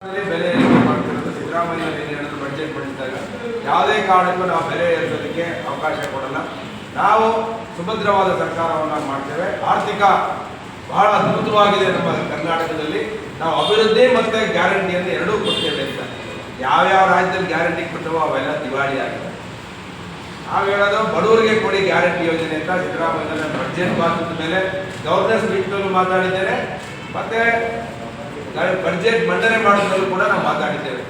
ಬೆಲೆ ಬಡ್ಜೆಟ್ ಮಂಡಿಸಿದಾಗ ಯಾವುದೇ ಕಾರಣಕ್ಕೂ ನಾವು ಬೆಲೆ ಏರಿಸೋದಕ್ಕೆ ಅವಕಾಶ ಕೊಡಲ್ಲ. ನಾವು ಸುಭದ್ರವಾದ ಸರ್ಕಾರವನ್ನು ಮಾಡ್ತೇವೆ. ಆರ್ಥಿಕ ಬಹಳ ಅದ್ಭುತವಾಗಿದೆ ನಮ್ಮ ಕರ್ನಾಟಕದಲ್ಲಿ. ನಾವು ಅಭಿವೃದ್ಧಿ ಮತ್ತು ಗ್ಯಾರಂಟಿಯನ್ನು ಎರಡೂ ಕೊಡ್ತೇವೆ ಅಂತ. ಯಾವ್ಯಾವ ರಾಜ್ಯದಲ್ಲಿ ಗ್ಯಾರಂಟಿ ಕೊಟ್ಟವೋ ಅವೆಲ್ಲ ದಿವಾಳಿ ಆಗಿದೆ. ನಾವು ಹೇಳೋದು, ಬಡವರಿಗೆ ಕೊಡಿ ಗ್ಯಾರಂಟಿ ಯೋಜನೆ ಅಂತ ಸಿದ್ದರಾಮಯ್ಯ ಬಜೆಟ್ ಬಾಕಿದ ಮೇಲೆ ಗವರ್ನರ್ ಮೀಟ್ನಲ್ಲೂ ಮಾತಾಡಿದ್ದೇನೆ. ಮತ್ತೆ ಬಡ್ಜೆಟ್ ಮಂಡನೆ ಮಾಡೋದ್ರಲ್ಲೂ ಕೂಡ ನಾವು ಮಾತಾಡಿದ್ದೇವೆ.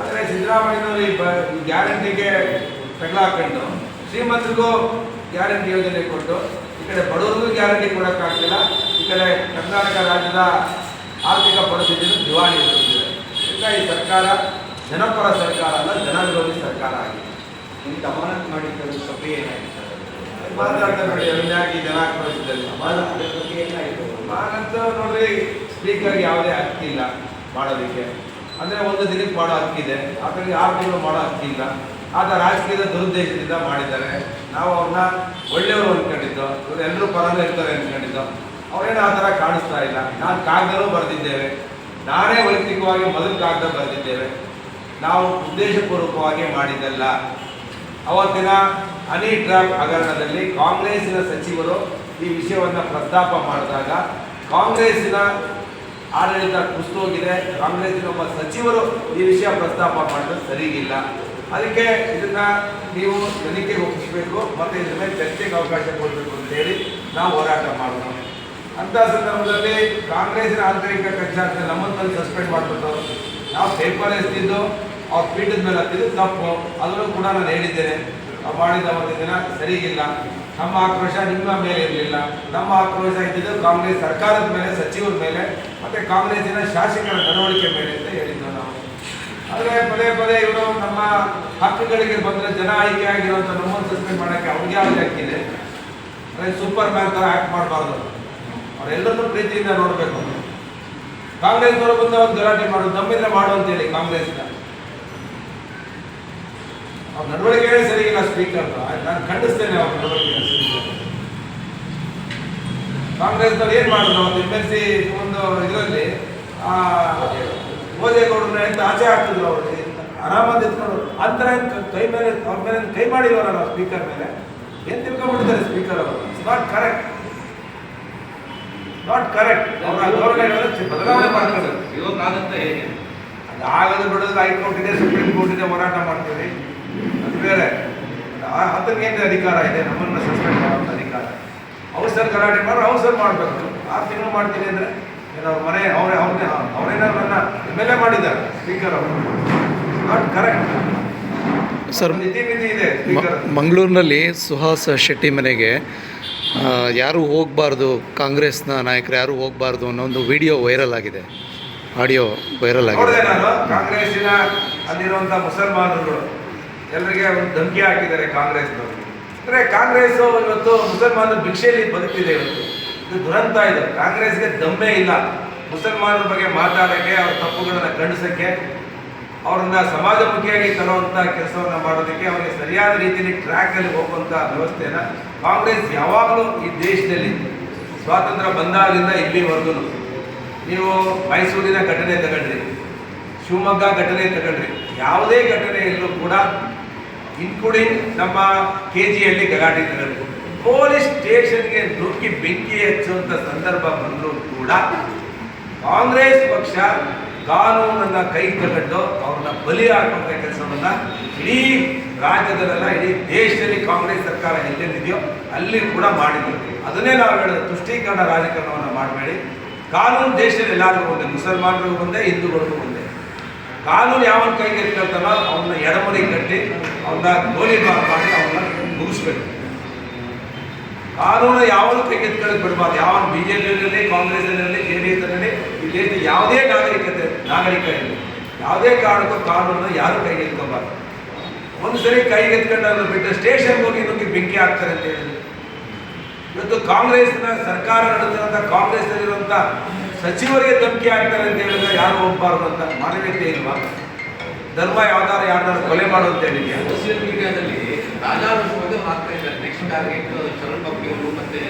ಆದರೆ ಸಿದ್ದರಾಮಯ್ಯನವರು ಈ ಬ ಗ್ಯಾರಂಟಿಗೆ ಗ್ಯಾರಂಟಿಗೆ ತಗಲಾಕೊಂಡು ಶ್ರೀಮಂತರಿಗೂ ಗ್ಯಾರಂಟಿ ಯೋಜನೆ ಕೊಟ್ಟು ಈ ಕಡೆ ಬಡವರಿಗೂ ಗ್ಯಾರಂಟಿ ಕೊಡೋಕ್ಕಾಗ್ತಿಲ್ಲ ಈ ಕಡೆ ಕರ್ನಾಟಕ ರಾಜ್ಯದ ಆರ್ಥಿಕ ಪರಿಸ್ಥಿತಿಯನ್ನು ದಿವಾಳಿ ಎದುರಿಸಿದೆ. ಈಗ ಈ ಸರ್ಕಾರ ಜನಪರ ಸರ್ಕಾರ ಅಲ್ಲ ಜನವಿರೋಧಿ ಸರ್ಕಾರ ಆಗಿದೆ. ನಿಮ್ಗೆ ಅಮಾನತ್ ಮಾಡಿದ್ದು ಸಭೆ ಏನಾಗಿದೆ ಮಾತಾಡ್ತಾರೆ ನೋಡಿ ಜನ ಅದ್ರ ಬಗ್ಗೆ ಏನಾಯಿತು ನಾನಂತ ನೋಡ್ರಿ ಸ್ಪೀಕರ್ಗೆ ಯಾವುದೇ ಹಕ್ಕಿಲ್ಲ ಮಾಡೋದಕ್ಕೆ. ಅಂದರೆ ಒಂದು ದಿನಕ್ಕೆ ಮಾಡೋ ಹಕ್ಕಿದೆ ಆತನಿಗೆ ಆರು ತಿಂಗಳು ಮಾಡೋ ಹಕ್ಕಿಲ್ಲ ಆತ ರಾಜಕೀಯದ ದುರುದ್ದೇಶದಿಂದ ಮಾಡಿದ್ದಾರೆ. ನಾವು ಅವ್ರನ್ನ ಒಳ್ಳೆಯವರು ಅಂದ್ಕೊಂಡಿದ್ದು ಇವರು ಎಲ್ಲರೂ ಪರನೇ ಇರ್ತಾರೆ ಅಂದ್ಕೊಂಡಿದ್ದು ಅವರೇನು ಆ ಥರ ಕಾಣಿಸ್ತಾ ಇಲ್ಲ. ನಾನು ಕಾಗದವೂ ಬರೆದಿದ್ದೇವೆ. ನಾನೇ ವೈಯಕ್ತಿಕವಾಗಿ ಮೊದಲು ಕಾಗದ ಬರೆದಿದ್ದೇವೆ. ನಾವು ಉದ್ದೇಶಪೂರ್ವಕವಾಗಿ ಮಾಡಿದ್ದಲ್ಲ. ಅವತ್ತಿನ ಹನಿ ಟ್ರಾಪ್ ಹಗರಣದಲ್ಲಿ ಕಾಂಗ್ರೆಸ್ಸಿನ ಸಚಿವರು ಈ ವಿಷಯವನ್ನು ಪ್ರಸ್ತಾಪ ಮಾಡಿದಾಗ ಕಾಂಗ್ರೆಸ್ಸಿನ ಆಡಳಿತ ಕುಸಿದೋಗಿದೆ. ಕಾಂಗ್ರೆಸ್ನ ಒಬ್ಬ ಸಚಿವರು ಈ ವಿಷಯ ಪ್ರಸ್ತಾಪ ಮಾಡಿದ್ರೆ. ಸರಿಗಿಲ್ಲ. ಅದಕ್ಕೆ ಇದನ್ನ ನೀವು ತನಿಖೆಗೆ ಒಪ್ಪಿಸಬೇಕು, ಮತ್ತು ಇದ್ರ ಮೇಲೆ ಚರ್ಚೆಗೆ ಅವಕಾಶ ಕೊಡಬೇಕು ಅಂತ ಹೇಳಿ ನಾವು ಹೋರಾಟ ಮಾಡೋಣ ಅಂತ ಸಂದರ್ಭದಲ್ಲಿ ಕಾಂಗ್ರೆಸ್ನ ಆಂತರಿಕ ಕಕ್ಷಾಂತರ ನಮ್ಮನ್ನು ಸಸ್ಪೆಂಡ್ ಮಾಡಿಬಿಟ್ಟು ನಾವು ಪೇಪರ್ ಎಸ್ತಿದ್ದು, ಅವ್ರ ಪೀಠದ ಮೇಲೆ ಹತ್ತಿದ್ದು ತಪ್ಪು. ಅದನ್ನು ಕೂಡ ನಾನು ಹೇಳಿದ್ದೇನೆ. ನಾವು ಮಾಡಿದ ಒಂದು ದಿನ ಸರಿಗಿಲ್ಲ. ನಮ್ಮ ಆಕ್ರೋಶ ನಿಮ್ಮ ಮೇಲೆ ಇರಲಿಲ್ಲ. ನಮ್ಮ ಆಕ್ರೋಶ ಇದ್ದಿದ್ದು ಕಾಂಗ್ರೆಸ್ ಸರ್ಕಾರದ ಮೇಲೆ, ಸಚಿವರ ಮೇಲೆ, ಮತ್ತೆ ಕಾಂಗ್ರೆಸ್ಸಿನ ಶಾಸಕರ ನಡವಳಿಕೆ ಮೇಲೆ ಅಂತ ಹೇಳಿದ್ದು ನಾವು. ಆದರೆ ಪದೇ ಪದೇ ಇವರು ನಮ್ಮ ಹಕ್ಕುಗಳಿಗೆ ಬಂದರೆ ಜನ ಆಯ್ಕೆ ಆಗಿರುವಂಥ ನಮ್ಮನ್ನು ಸಸ್ಪೆಂಡ್ ಮಾಡೋಕ್ಕೆ ಅವ್ರಿಗೆ ಯಾವುದೇ ಹಕ್ಕಿದೆ? ಅದೇ ಸೂಪರ್ ಮ್ಯಾನ್ ಥರ ಆ್ಯಕ್ಟ್ ಮಾಡಬಾರ್ದು. ಅವರೆಲ್ಲರನ್ನೂ ಪ್ರೀತಿಯಿಂದ ನೋಡಬೇಕು. ಕಾಂಗ್ರೆಸ್ನವರು ಬಂದು ಒಂದು ಗಲಾಟೆ ಮಾಡೋದು ನಮ್ಮಿಂದ ಮಾಡು ಅಂತೇಳಿ ಕಾಂಗ್ರೆಸ್ನ. ಅವ್ರ ನಡವಳಿಕೆ ಸರಿಗಿಲ್ಲ ಸ್ಪೀಕರ್ ನಾನು ಖಂಡಿಸ್ತೇನೆ ಅವ್ರ ನಡವಳಿಕೆ ಕಾಂಗ್ರೆಸ್ನವ್ರು ಏನು ಮಾಡಿದ್ರು ಒಂದು ಎಂ ಎಲ್ ಸಿ ಒಂದು ಇದರಲ್ಲಿ ಭೋಜೇಗೌಡರನ್ನ ಎಂತ ಆಚೆ ಹಾಕ್ತಿದ್ರು ಅವರು. ಆರಾಮಾಗಿ ಎತ್ಕೊಂಡು ಅಂತರ ಕೈ ಮೇಲೆ ಅವ್ರ ಮೇಲೆ ಕೈ ಮಾಡಿಲ್ವಲ್ಲ ಸ್ಪೀಕರ್ ಮೇಲೆ? ಏನು ತಿಳ್ಕೊಂಡ್ಬಿಟ್ಟಿದ್ದಾರೆ ಸ್ಪೀಕರ್ ಅವರು? It's not correct not correct ಅವ್ರ ಧೋರಣೆಗಳನ್ನು ಬದಲಾವಣೆ ಮಾಡ್ತಾರೆ. ಇವಾಗ ಆಗುತ್ತೆ ಹೇಗೆ? ಆಗದು ಬಿಡೋದು ಹೈಕೋರ್ಟ್ ಇದೆ ಸುಪ್ರೀಂ ಕೋರ್ಟ್ ಇದೆ ಹೋರಾಟ ಮಾಡ್ತೀವಿ. ಆ- ಏನು ಅಧಿಕಾರ ಇದೆ ನಮ್ಮನ್ನು ಸಸ್ಪೆಂಡ್ ಮಾಡುವಂಥ ಅಧಿಕಾರ. ಅವಸರ ಗಲಾಟೆ ಮಾಡ್ರೆ ಸರ್ ಮಾಡಬೇಕು. ಆರು ತಿಂಗಳು ಮಾಡ್ತೀನಿ ಅಂದರೆ ಏನೋ ಅವ್ರ ಮನೆ ಅವರೇ ಅವ್ರನ್ನೇ ಅವರೇನಾದ್ರು ನನ್ನ ಎಂ ಎಲ್ ಎ ಮಾಡಿದ್ದಾರೆ ಸ್ಪೀಕರ್ ಅವರು. ನಾಟ್ ಕರೆಕ್ಟ್ ಸರ್ ಮಂಗಳೂರಿನಲ್ಲಿ ಸುಹಾಸ್ ಶೆಟ್ಟಿ ಮನೆಗೆ ಯಾರು ಹೋಗಬಾರ್ದು ಕಾಂಗ್ರೆಸ್ನ ನಾಯಕರು ಯಾರೂ ಹೋಗಬಾರ್ದು ಅನ್ನೋ ಒಂದು ವಿಡಿಯೋ ವೈರಲ್ ಆಗಿದೆ. ಆಡಿಯೋ ವೈರಲ್ ಆಗಿದೆ. ಕಾಂಗ್ರೆಸ್ಸಿನ ಅಲ್ಲಿರುವಂಥ ಮುಸಲ್ಮಾನರುಗಳು. ಎಲ್ಲರಿಗೆ ಒಂದು ಧಮಕಿ ಹಾಕಿದ್ದಾರೆ ಕಾಂಗ್ರೆಸ್ನವರು. ಅಂದರೆ ಕಾಂಗ್ರೆಸ್ ಇವತ್ತು ಮುಸಲ್ಮಾನರು ಭಿಕ್ಷೆಯಲ್ಲಿ ಬದುಕಿದೆ ಇವತ್ತು. ಇದು ದುರಂತ ಇದು. ಕಾಂಗ್ರೆಸ್ಗೆ ದಮ್ಮೆ ಇಲ್ಲ. ಮುಸಲ್ಮಾನರ ಬಗ್ಗೆ ಮಾತಾಡೋಕ್ಕೆ, ಅವ್ರ ತಪ್ಪುಗಳನ್ನು ಖಂಡಿಸೋಕ್ಕೆ, ಅವ್ರನ್ನ ಸಮಾಜಮುಖಿಯಾಗಿ ತರುವಂಥ ಕೆಲಸವನ್ನು ಮಾಡೋದಕ್ಕೆ ಅವರಿಗೆ ಸರಿಯಾದ ರೀತಿಯಲ್ಲಿ ಟ್ರ್ಯಾಕಲ್ಲಿ ಹೋಗುವಂಥ ವ್ಯವಸ್ಥೆಯನ್ನು ಕಾಂಗ್ರೆಸ್ ಯಾವಾಗಲೂ ಈ ದೇಶದಲ್ಲಿ ಸ್ವಾತಂತ್ರ್ಯ ಬಂದಾಗಿಂದ ಇಲ್ಲಿವರೆಗೂ ನೀವು ಮೈಸೂರಿನ ಘಟನೆ ತಗೊಂಡ್ರಿ, ಶಿವಮೊಗ್ಗ ಘಟನೆ ತಗೊಂಡ್ರಿ, ಯಾವುದೇ ಘಟನೆಯಲ್ಲೂ ಕೂಡ ಇನ್ಕ್ಲೂಡಿಂಗ್ ನಮ್ಮ ಕೆ ಜಿಯಲ್ಲಿ ಗಲಾಟೆ ನಡೆದು ಪೊಲೀಸ್ ಸ್ಟೇಷನ್ಗೆ ನುಗ್ಗಿ ಬೆಂಕಿ ಹಚ್ಚುವಂಥ ಸಂದರ್ಭ ಬಂದರೂ ಕೂಡ ಕಾಂಗ್ರೆಸ್ ಪಕ್ಷ ಕಾನೂನನ್ನ ಕೈ ತಗೊಂಡು ಅವ್ರನ್ನ ಬಲಿ ಹಾಕುವಂಥ ಕೆಲಸವನ್ನ ಇಡೀ ರಾಜ್ಯದಲ್ಲೆಲ್ಲ, ಇಡೀ ದೇಶದಲ್ಲಿ ಕಾಂಗ್ರೆಸ್ ಸರ್ಕಾರ ಎಲ್ಲೆಲ್ಲಿದೆಯೋ ಅಲ್ಲಿ ಕೂಡ ಮಾಡಿದ್ರು. ಅದನ್ನೇ ನಾವು ಹೇಳೋದು ತುಷ್ಟೀಕರಣ ರಾಜಕಾರಣವನ್ನು ಮಾಡಬೇಡಿ. ಕಾನೂನು ದೇಶದಲ್ಲಿ ಎಲ್ಲರಿಗೂ ಒಂದೇ ಮುಸಲ್ಮಾನರಿಗೂ ಒಂದೇ ಹಿಂದೂಗಳಿಗೂ ಒಂದೇ. ಕಾನೂನು ಯಾವನ ಕೈಗೆ ಇರ್ತಲ್ಲ ಅವನ್ನ ಎಡಮನೆ ಕಟ್ಟಿ ಅವನ್ನ ಗೋಲಿ ಮಾಡಿ ಅವನ್ನ ಮುಗಿಸ್ಬೇಕು. ಕಾನೂನು ಯಾವನು ಕೈಗೆ ಎತ್ಕೊಳ್ಳೋಕೆ ಬಿಡಬಾರ್ದು. ಯಾವ ಬಿ ಜೆ ಪಿಯಲ್ಲಿ ಕಾಂಗ್ರೆಸ್ನಲ್ಲಿ ಜೆ ಡಿ ಎಸ್ನಲ್ಲಿ ಇಲ್ಲಿ ಯಾವುದೇ ನಾಗರಿಕತೆ, ನಾಗರಿಕ ಇಲ್ಲ ಯಾವುದೇ ಕಾರಣಕ್ಕೂ ಕಾನೂನನ್ನು ಯಾರು ಕೈಗೆ ಎತ್ಕೋಬಾರ್ದು ಒಂದು ಸರಿ ಕೈಗೆ ಎತ್ಕೊಂಡನ್ನು ಬಿಟ್ಟು ಸ್ಟೇಷನ್ಗೆ ಹೋಗಿ ನುಗ್ಗಿ ಬೆಂಕಿ ಹಾಕ್ತಾರೆ ಅಂತ ಹೇಳಿದ್ರು. ಇವತ್ತು ಕಾಂಗ್ರೆಸ್ನ ಸರ್ಕಾರ ನಡೆಸಿರುವಂಥ ಕಾಂಗ್ರೆಸ್ನಲ್ಲಿರುವಂಥ ಸಚಿವರಿಗೆ ಧಮಕಿ ಆಗ್ತಾರೆ ಅಂತ ಹೇಳಿದ್ರೆ ಯಾರು ಹೋಗ್ಬಾರ್ದು ಅಂತ ಮಾನವೀಯತೆ ಇಲ್ವಾ? ಧರ್ಮ ಯಾವ್ದಾರು ಯಾರ್ದಾರು ಕೊಲೆ ಮಾಡು ಅಂತ ಹೇಳಿದ್ಯಾ? ಸೋಷಿಯಲ್ ಮೀಡಿಯಾದಲ್ಲಿ ರಾಜಾರೋಷವಾಗಿ ಹಾಕ್ತಾ ಇದ್ದಾರೆ ನೆಕ್ಸ್ಟ್ ಟಾರ್ಗೆಟ್ ಶರಣ್ ಬಗ್ಗೆಯವರು ಮತ್ತೆ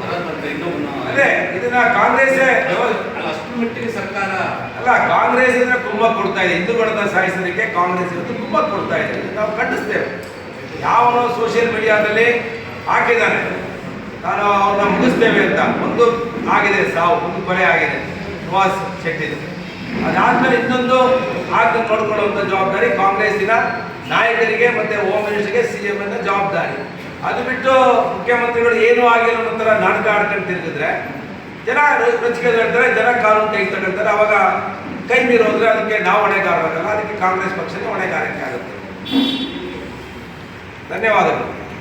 ಭರತ್ ಅಂತ ಇನ್ನೊಬ್ಬನ ಅದೇ ಇದನ್ನ ಕಾಂಗ್ರೆಸ್ಸೇ ಅಲ್ಲ, ಅಷ್ಟು ಮಟ್ಟಿಗೆ ಸರ್ಕಾರ ಅಲ್ಲ ಕಾಂಗ್ರೆಸ್ ಅಂದ್ರೆ ತುಂಬ ಕೊಡ್ತಾ ಇದೆ. ಹಿಂದೂಗಳನ್ನ ಸಾಯಿಸೋದಕ್ಕೆ ಕಾಂಗ್ರೆಸ್ ಇವತ್ತು ತುಂಬ ಕೊಡ್ತಾ ಇದೆ. ನಾವು ಖಂಡಿಸ್ತೇವೆ. ಯಾವ ಸೋಷಿಯಲ್ ಮೀಡಿಯಾದಲ್ಲಿ ಹಾಕಿದ್ದಾನೆ ನಾನು ಅವ್ರನ್ನ ಮುಗಿಸ್ತೇವೆ ಅಂತ. ಒಂದು ಆಗಿದೆ, ಸಾವು, ಒಂದು ಕೊಲೆ ಆಗಿದೆ. ಸುಹಾಸ್ ಶೆಟ್ಟಿ ಅದಾದ್ಮೇಲೆ ಇನ್ನೊಂದು ಆಗ ನೋಡ್ಕೊಳ್ಳುವಂಥ ಜವಾಬ್ದಾರಿ ಕಾಂಗ್ರೆಸ್ಸಿನ ನಾಯಕರಿಗೆ ಮತ್ತೆ ಹೋಮ್ ಮಿನಿಸ್ಟರ್ಗೆ ಸಿ ಎಂ ಅನ್ನ ಜವಾಬ್ದಾರಿ. ಅದು ಬಿಟ್ಟು ಮುಖ್ಯಮಂತ್ರಿಗಳು ಏನೂ ಆಗಿಲ್ಲ ಅನ್ನೋ ಥರ ನಾಟಕ ಆಡ್ಕೊಂಡು ತಿರುಗಿದ್ರೆ, ಜನ ರಚಿಕೆ ಹೇಳ್ತಾರೆ, ಜನ ಕಾನೂನು ಕೈ ತಗೊಳ್ತಾರೆ ಅವಾಗ ಕೈ ಮೀರೋದ್ರೆ ಅದಕ್ಕೆ ನಾವು ಹೊಣೆಗಾರರಲ್ಲ ಅದಕ್ಕೆ ಕಾಂಗ್ರೆಸ್ ಪಕ್ಷಕ್ಕೆ ಹೊಣೆಗಾರಿಕೆ ಆಗುತ್ತೆ. ಧನ್ಯವಾದಗಳು.